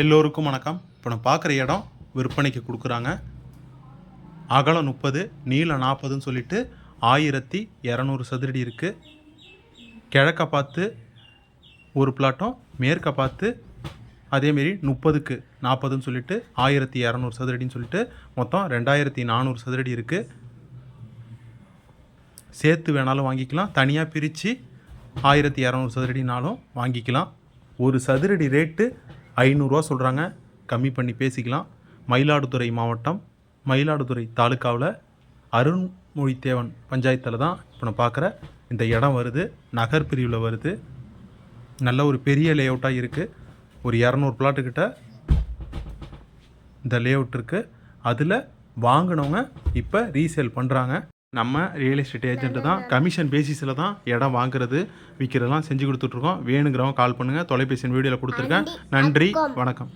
எல்லோருக்கும் வணக்கம். இப்போ நான் பார்க்குற இடம் விற்பனைக்கு கொடுக்குறாங்க. அகலம் முப்பது நீளம் நாற்பதுன்னு சொல்லிட்டு ஆயிரத்தி இரநூறு சதுரடி இருக்குது கிழக்க பார்த்து ஒரு பிளாட்டும் மேற்க பார்த்து அதேமாரி முப்பதுக்கு நாற்பதுன்னு சொல்லிட்டு ஆயிரத்தி இரநூறு சதுரடின்னு சொல்லிட்டு மொத்தம் ரெண்டாயிரத்தி நானூறு சதுரடி இருக்குது சேர்த்து வேணாலும் வாங்கிக்கலாம். தனியாக பிரித்து ஆயிரத்தி இரநூறு சதுரடினாலும் வாங்கிக்கலாம். ஒரு சதுரடி ரேட்டு ஐநூறுரூவா சொல்கிறாங்க கம்மி பண்ணி பேசிக்கலாம். மயிலாடுதுறை மாவட்டம் மயிலாடுதுறை தாலுக்காவில் அருண்மொழித்தேவன் பஞ்சாயத்தில் தான் இப்போ நான் பார்க்குற இந்த இடம் வருது நகர் பிரிவில் வருது. நல்ல ஒரு பெரிய லே அவுட்டாக இருக்குது ஒரு இரநூறு பிளாட்டுக்கிட்ட இந்த லே அவுட் இருக்குது அதில் வாங்கினவங்க இப்போ ரீசேல் பண்ணுறாங்க நம்ம ரியல் எஸ்டேட் ஏஜென்ட் தான் கமிஷன் பேசிஸில் தான் இடம் வாங்குறது விற்கிறதெல்லாம் செஞ்சு கொடுத்துட்ருக்கோம் வேணுங்கிறவங்க கால் பண்ணுங்கள் தொலைபேசி வீடியோவில் கொடுத்துருக்கேன். நன்றி. வணக்கம்.